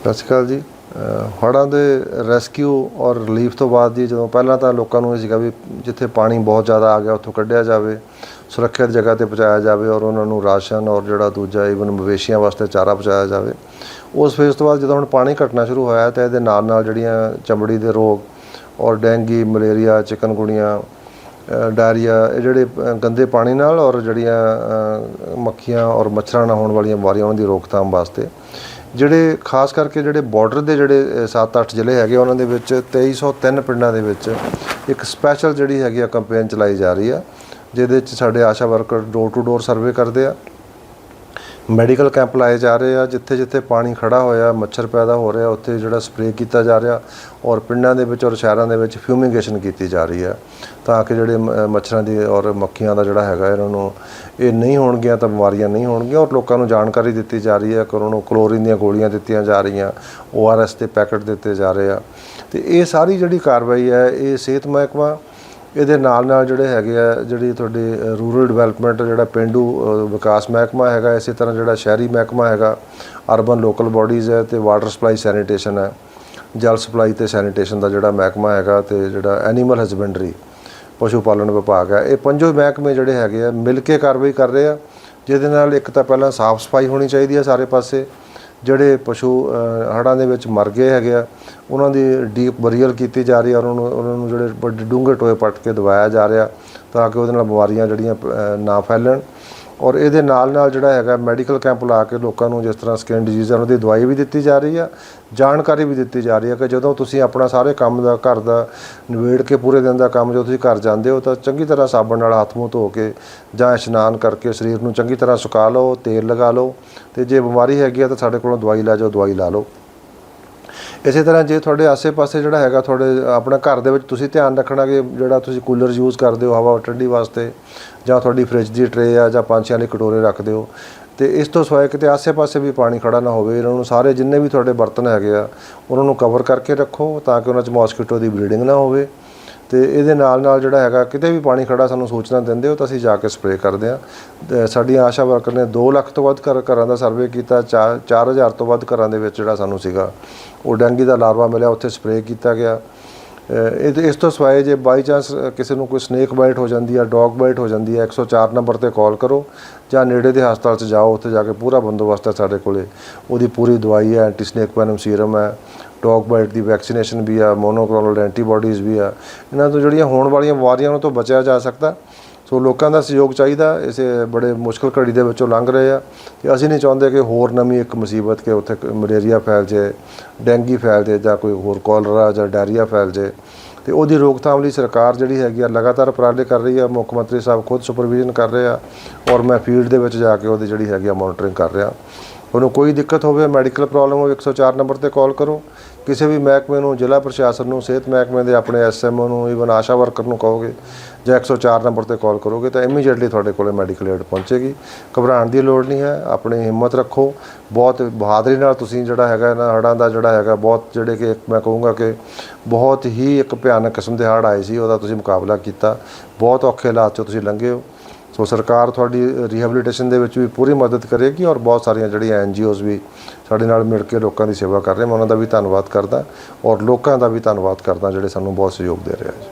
ਸਤਿ ਸ਼੍ਰੀ ਅਕਾਲ ਜੀ। ਹੜ੍ਹਾਂ ਦੇ ਰੈਸਕਿਊ ਔਰ ਰਿਲੀਫ ਤੋਂ ਬਾਅਦ ਜੀ ਜਦੋਂ ਪਹਿਲਾਂ ਤਾਂ ਲੋਕਾਂ ਨੂੰ ਇਹ ਸੀਗਾ ਵੀ ਜਿੱਥੇ ਪਾਣੀ ਬਹੁਤ ਜ਼ਿਆਦਾ ਆ ਗਿਆ ਉੱਥੋਂ ਕੱਢਿਆ ਜਾਵੇ ਸੁਰੱਖਿਅਤ ਜਗ੍ਹਾ ਤੇ ਪਹੁੰਚਾਇਆ ਜਾਵੇ ਔਰ ਉਹਨਾਂ ਨੂੰ ਰਾਸ਼ਨ ਔਰ ਜਿਹੜਾ ਦੂਜਾ ਈਵਨ ਮਵੇਸ਼ੀਆਂ ਵਾਸਤੇ ਚਾਰਾ ਪਹੁੰਚਾਇਆ ਜਾਵੇ। ਉਸ ਫੇਜ਼ ਤੋਂ ਬਾਅਦ ਜਦੋਂ ਹੁਣ ਪਾਣੀ ਘਟਣਾ ਸ਼ੁਰੂ ਹੋਇਆ ਤਾਂ ਇਹਦੇ ਨਾਲ ਨਾਲ ਜਿਹੜੀਆਂ ਚਮੜੀ ਦੇ ਰੋਗ ਔਰ ਡੈਂਗੀ ਮਲੇਰੀਆ ਚਿਕਨਗੁਣੀਆ ਅ, ਡਾਇਰੀਆ, ਇਹ ਜਿਹੜੇ ਗੰਦੇ ਪਾਣੀ ਨਾਲ ਔਰ ਜਿਹੜੀਆਂ ਮੱਖੀਆਂ ਔਰ ਮੱਛਰਾਂ ਨਾਲ ਹੋਣ ਵਾਲੀਆਂ ਬਿਮਾਰੀਆਂ, ਉਹਨਾਂ ਦੀ ਰੋਕਥਾਮ ਵਾਸਤੇ। ਜਿਹੜੇ, ਖਾਸ ਕਰਕੇ ਜਿਹੜੇ ਬਾਰਡਰ ਦੇ ਜਿਹੜੇ 7-8 ਜ਼ਿਲ੍ਹੇ ਹੈਗੇ, ਉਹਨਾਂ ਦੇ ਵਿੱਚ 2303 ਪਿੰਡਾਂ ਦੇ ਵਿੱਚ ਇੱਕ ਸਪੈਸ਼ਲ ਜਿਹੜੀ ਹੈਗੀ ਆ ਕੰਪੇਨ ਚਲਾਈ ਜਾ ਰਹੀ ਆ, ਜਿਹਦੇ ਵਿੱਚ ਸਾਡੇ ASHA worker door to door survey ਕਰਦੇ ਆ। ਮੈਡੀਕਲ ਕੈਂਪ ਲਾਏ ਜਾ ਰਹੇ ਆ, ਜਿੱਥੇ ਜਿੱਥੇ ਪਾਣੀ ਖੜਾ ਹੋਇਆ, ਮੱਛਰ ਪੈਦਾ ਹੋ ਰਿਹਾ, ਉੱਥੇ ਜਿਹੜਾ ਸਪਰੇਅ ਕੀਤਾ ਜਾ ਰਿਹਾ ਔਰ ਪਿੰਡਾਂ ਦੇ ਵਿੱਚ ਔਰ ਸ਼ਹਿਰਾਂ ਦੇ ਵਿੱਚ ਫਿਊਮੀਗੇਸ਼ਨ ਕੀਤੀ ਜਾ ਰਹੀ ਹੈ। ਤਾਂ ਕਿ ਜਿਹੜੇ ਮ- ਮੱਛਰਾਂ ਦੀ ਔਰ ਮੱਖੀਆਂ ਦਾ ਜਿਹੜਾ ਹੈਗਾ ਇਹਨਾਂ ਨੂੰ ਇਹ ਨਹੀਂ ਹੋਣਗੀਆਂ ਤਾਂ ਬਿਮਾਰੀਆਂ ਨਹੀਂ ਹੋਣਗੀਆਂ ਔਰ ਲੋਕਾਂ ਨੂੰ ਜਾਣਕਾਰੀ ਦਿੱਤੀ ਜਾ ਰਹੀ ਹੈ। ਕਿ ਉਹਨਾਂ ਨੂੰ ਕਲੋਰੀਨ ਦੀਆਂ ਗੋਲੀਆਂ ਦਿੱਤੀਆਂ ਜਾ ਰਹੀਆਂ ਓਆਰਐਸ ਦੇ ਪੈਕੇਟ ਦਿੱਤੇ ਜਾ ਰਹੇ ਆ। ਤੇ ਇਹ ਸਾਰੀ ਜਿਹੜੀ ਕਾਰਵਾਈ ਹੈ, ਇਹ ਸਿਹਤ ਮਹਿਕਮਾ ਇਹਦੇ ਨਾਲ ਨਾਲ ਜਿਹੜੇ ਹੈਗੇ ਆ, ਜਿਹੜੀ ਤੁਹਾਡੀ ਰੂਰਲ ਡਿਵੈਲਪਮੈਂਟ ਜਿਹੜਾ ਪਿੰਡੂ ਵਿਕਾਸ ਮਹਿਕਮਾ ਹੈਗਾ, ਇਸੇ ਤਰ੍ਹਾਂ ਜਿਹੜਾ ਸ਼ਹਿਰੀ ਮਹਿਕਮਾ ਹੈਗਾ ਅਰਬਨ ਲੋਕਲ ਬਾਡੀਜ਼ ਹੈ ਤੇ ਵਾਟਰ ਸਪਲਾਈ ਸੈਨੀਟੇਸ਼ਨ ਹੈ ਜਲ ਸਪਲਾਈ ਤੇ ਸੈਨੀਟੇਸ਼ਨ ਦਾ ਜਿਹੜਾ ਮਹਿਕਮਾ ਹੈਗਾ ਤੇ ਜਿਹੜਾ ਐਨੀਮਲ ਹਸਬੈਂਡਰੀ ਪਸ਼ੂ ਪਾਲਣ ਵਿਭਾਗ ਹੈ ਇਹ ਪੰਜੋ ਮਹਿਕਮੇ ਜਿਹੜੇ ਹੈਗੇ ਆ, ਮਿਲ ਕੇ ਕਾਰਵਾਈ ਕਰ ਰਹੇ ਆ, ਜਿਹਦੇ ਨਾਲ ਇੱਕ ਤਾਂ ਪਹਿਲਾਂ ਸਾਫ਼ ਸਫ਼ਾਈ ਹੋਣੀ ਚਾਹੀਦੀ ਹੈ ਸਾਰੇ ਪਾਸੇ ਜਿਹੜੇ ਪਸ਼ੂ ਅ, ਹੜ੍ਹਾਂ ਦੇ ਵਿੱਚ ਮਰ ਗਏ ਹੈਗੇ ਆ ਉਹਨਾਂ ਦੀ ਡੀਪ ਬਰੀਅਲ ਕੀਤੀ ਜਾ ਰਹੀ ਆ ਉਹਨਾਂ ਨੂੰ ਉਹਨਾਂ ਨੂੰ ਜਿਹੜੇ ਵੱਡੇ ਡੂੰਘੇ ਟੋਏ ਪੱਟ ਕੇ ਦਵਾਇਆ ਜਾ ਰਿਹਾ ਤਾਂ ਕਿ ਉਹਦੇ ਨਾਲ ਬਿਮਾਰੀਆਂ ਜਿਹੜੀਆਂ ਨਾ ਫੈਲਣ। ਔਰ ਇਹਦੇ ਨਾਲ ਨਾਲ ਜਿਹੜਾ ਹੈਗਾ ਮੈਡੀਕਲ ਕੈਂਪ ਲਾ ਕੇ ਲੋਕਾਂ ਨੂੰ ਜਿਸ ਤਰ੍ਹਾਂ ਸਕਿਨ ਡਿਜ਼ੀਜ਼ ਉਹਨਾਂ ਦੀ ਦਵਾਈ ਵੀ ਦਿੱਤੀ ਜਾ ਰਹੀ ਆ, ਜਾਣਕਾਰੀ ਵੀ ਦਿੱਤੀ ਜਾ ਰਹੀ ਹੈ ਕਿ ਜਦੋਂ ਤੁਸੀਂ ਆਪਣਾ ਸਾਰੇ ਕੰਮ ਦਾ, ਘਰ ਦਾ ਨਿਬੇੜ ਕੇ ਪੂਰੇ ਦਿਨ ਦਾ ਕੰਮ ਜਦੋਂ ਤੁਸੀਂ ਘਰ ਜਾਂਦੇ ਹੋ ਤਾਂ ਚੰਗੀ ਤਰ੍ਹਾਂ ਸਾਬਣ ਨਾਲ ਹੱਥ ਮੂੰਹ ਧੋ ਕੇ ਜਾਂ ਇਸ਼ਨਾਨ ਕਰਕੇ ਸਰੀਰ ਨੂੰ ਚੰਗੀ ਤਰ੍ਹਾਂ ਸੁਕਾ ਲਓ, ਤੇਲ ਲਗਾ ਲਓ ਤੇ ਜੇ ਬਿਮਾਰੀ ਹੈਗੀ ਆ ਤਾਂ ਸਾਡੇ ਕੋਲੋਂ ਦਵਾਈ ਲੈ ਜਾਓ, ਦਵਾਈ ਲਾ ਲਓ। ਇਸੇ ਤਰ੍ਹਾਂ ਜੇ ਤੁਹਾਡੇ ਆਸੇ-ਪਾਸੇ ਜਿਹੜਾ ਹੈਗਾ ਤੁਹਾਡੇ, ਆਪਣਾ ਘਰ ਦੇ ਵਿੱਚ ਤੁਸੀਂ ਧਿਆਨ ਰੱਖਣਾ ਕਿ ਜਿਹੜਾ ਤੁਸੀਂ ਕੂਲਰ ਯੂਜ਼ ਕਰਦੇ ਹੋ ਹਵਾ ਠੰਡੀ ਵਾਸਤੇ, ਜਾਂ ਤੁਹਾਡੀ ਫ੍ਰਿਜ ਦੀ ਟਰੇ ਆ, ਜਾਂ ਪੰਛੀਆਂ ਲਈ ਕਟੋਰੇ ਰੱਖਦੇ ਹੋ, ਤੇ ਇਸ ਤੋਂ ਸਿਵਾਏ ਕਿਤੇ ਆਸੇ-ਪਾਸੇ ਵੀ ਪਾਣੀ ਖੜਾ ਨਾ ਹੋਵੇ, ਇਹਨਾਂ ਨੂੰ ਸਾਰੇ ਜਿੰਨੇ ਵੀ ਤੁਹਾਡੇ ਬਰਤਨ ਹੈਗੇ ਆ, ਉਹਨਾਂ ਨੂੰ ਕਵਰ ਕਰਕੇ ਰੱਖੋ ਤਾਂ ਕਿ ਉਹਨਾਂ 'ਚ ਮੋਸਕੀਟੋ ਦੀ ਬਰੀਡਿੰਗ ਨਾ ਹੋਵੇ। ਤੇ ਇਹਦੇ ਨਾਲ ਨਾਲ ਜਿਹੜਾ ਹੈਗਾ, ਕਿਤੇ ਵੀ ਪਾਣੀ ਖੜਾ ਸਾਨੂੰ ਸੂਚਨਾ ਦਿੰਦੇ ਹੋ ਤਾਂ ਅਸੀਂ ਜਾ ਕੇ ਸਪਰੇਅ ਕਰਦੇ ਹਾਂ। ਸਾਡੀਆਂ ਆਸ਼ਾ ਵਰਕਰ ਨੇ 2 ਲੱਖ ਤੋਂ ਵੱਧ ਘਰ ਘਰਾਂ ਦਾ ਸਰਵੇ ਕੀਤਾ 4000 ਤੋਂ ਵੱਧ ਘਰਾਂ ਦੇ ਵਿੱਚ ਜਿਹੜਾ ਸਾਨੂੰ ਸੀਗਾ, ਉਹ ਡੈਂਗੀ ਦਾ ਲਾਰਵਾ ਮਿਲਿਆ, ਉੱਥੇ ਸਪਰੇਅ ਕੀਤਾ ਗਿਆ। ਅਹ ਇਸ ਤੋਂ ਸਵਾਏ ਜੇ ਬਾਈ ਚਾਂਸ ਕਿਸੇ ਨੂੰ ਕੋਈ ਸਨੇਕ ਬਾਈਟ ਹੋ ਜਾਂਦੀ ਹੈ ਡੌਗ ਬਾਈਟ ਹੋ ਜਾਂਦੀ ਹੈ 104 ਨੰਬਰ ਤੇ ਕਾਲ ਕਰੋ ਜਾਂ ਨੇੜੇ ਦੇ ਹਸਪਤਾਲ 'ਚ ਜਾਓ, ਉੱਥੇ ਜਾ ਕੇ ਪੂਰਾ ਬੰਦੋਬਸਤ ਹੈ ਸਾਡੇ ਕੋਲੇ। ਉਹਦੀ ਪੂਰੀ ਦਵਾਈ ਹੈ ਐਂਟੀ ਸਨੇਕ ਵੈਨਮ ਸੀਰਮ ਹੈ। ਡੌਗ ਬਾਈਟ ਦੀ ਵੈਕਸੀਨੇਸ਼ਨ ਵੀ ਆ ਮੋਨੋਕਲੋਨਲ ਐਂਟੀਬਾਡੀਜ਼ ਵੀ ਆ। ਇਹਨਾਂ ਤੋਂ ਜਿਹੜੀਆਂ ਹੋਣ ਵਾਲੀਆਂ ਬਿਮਾਰੀਆਂ ਉਹਨਾਂ ਤੋਂ ਬਚਿਆ ਜਾ ਸਕਦਾ। ਸੋ ਲੋਕਾਂ ਦਾ ਸਹਿਯੋਗ ਚਾਹੀਦਾ, ਇਸੇ ਬੜੇ ਮੁਸ਼ਕਲ ਘੜੀ ਦੇ ਵਿੱਚੋਂ ਲੰਘ ਰਹੇ ਆ। ਤੇ ਅਸੀਂ ਨਹੀਂ ਚਾਹੁੰਦੇ ਕਿ ਹੋਰ ਨਵੀਂ ਇੱਕ ਮੁਸੀਬਤ ਕਿ ਉੱਥੇ ਮਲੇਰੀਆ ਫੈਲ ਜੇ, ਡੈਂਗੀ ਫੈਲ ਜੇ ਜਾਂ ਕੋਈ ਹੋਰ ਕੋਲਰਾ ਜਾਂ ਡਾਇਰੀਆ ਫੈਲ ਜੇ। ਤੇ ਉਹਦੀ ਰੋਕਥਾਮ ਲਈ ਸਰਕਾਰ ਜਿਹੜੀ ਹੈਗੀ ਆ, ਲਗਾਤਾਰ ਉਪਰਾਲੇ ਕਰ ਰਹੀ ਆ। ਮੁੱਖ ਮੰਤਰੀ ਸਾਹਿਬ ਖੁਦ ਸੁਪਰਵਿਜ਼ਨ ਕਰ ਰਹੇ ਆ। ਔਰ ਮੈਂ ਫੀਲਡ ਦੇ ਵਿੱਚ ਜਾ ਕੇ ਉਹਦੀ ਜਿਹੜੀ ਹੈਗੀ ਆ ਮੋਨਿਟਰਿੰਗ ਕਰ ਰਿਹਾ। ਉਹਨੂੰ ਕੋਈ ਦਿੱਕਤ ਹੋਵੇ ਮੈਡੀਕਲ ਪ੍ਰੋਬਲਮ ਹੋਵੇ 104 ਨੰਬਰ ਤੇ ਕਾਲ ਕਰੋ। ਕਿਸੇ ਵੀ ਮਹਿਕਮੇ ਨੂੰ, ਜ਼ਿਲ੍ਹਾ ਪ੍ਰਸ਼ਾਸਨ ਨੂੰ, ਸਿਹਤ ਮਹਿਕਮੇ ਦੇ ਆਪਣੇ ਐਸਐਮਓ ਨੂੰ ਈਵਨ ਆਸ਼ਾ ਵਰਕਰ ਨੂੰ ਕਹੋਗੇ, ਜਾਂ 104 ਨੰਬਰ ਤੇ ਕਾਲ ਕਰੋਗੇ, ਤਾਂ ਇਮੀਡੀਏਟਲੀ ਤੁਹਾਡੇ ਕੋਲੇ ਮੈਡੀਕਲ ਏਡ ਪਹੁੰਚੇਗੀ। ਘਬਰਾਉਣ ਦੀ ਲੋੜ ਨਹੀਂ ਹੈ, ਆਪਣੀ ਹਿੰਮਤ ਰੱਖੋ। ਬਹੁਤ ਬਹਾਦਰੀ ਨਾਲ ਤੁਸੀਂ ਜਿਹੜਾ ਹੈਗਾ ਨਾ ਹੜ੍ਹਾਂ ਦਾ ਜਿਹੜਾ ਹੈਗਾ, ਬਹੁਤ ਜਿਹੜੇ ਕਿ ਮੈਂ ਕਹੂੰਗਾ ਕਿ ਬਹੁਤ ਹੀ ਇੱਕ ਭਿਆਨਕ ਕਿਸਮ ਦੇ ਹੜ੍ਹ ਆਏ ਸੀ, ਉਹਦਾ ਤੁਸੀਂ ਮੁਕਾਬਲਾ ਕੀਤਾ। ਬਹੁਤ ਔਖੇ ਹਾਲਾਤ ਚੋਂ ਤੁਸੀਂ ਲੰਘੇ ਹੋ। ਸੋ ਸਰਕਾਰ ਤੁਹਾਡੀ ਰੀਹੈਬਿਲਿਟੇਸ਼ਨ ਦੇ ਵਿੱਚ ਵੀ ਪੂਰੀ ਮਦਦ ਕਰੇਗੀ ਔਰ ਬਹੁਤ ਸਾਰੀਆਂ ਜਿਹੜੀਆਂ ਐਨਜੀਓਜ਼ ਵੀ ਸਾਡੇ ਨਾਲ ਮਿਲ ਕੇ ਲੋਕਾਂ ਦੀ ਸੇਵਾ ਕਰ ਰਹੇ ਮੈਂ ਉਹਨਾਂ ਦਾ ਵੀ ਧੰਨਵਾਦ ਕਰਦਾ ਔਰ ਲੋਕਾਂ ਦਾ ਵੀ ਧੰਨਵਾਦ ਕਰਦਾ ਜਿਹੜੇ ਸਾਨੂੰ ਬਹੁਤ ਸਹਿਯੋਗ ਦੇ ਰਹੇ ਆ ਜੀ।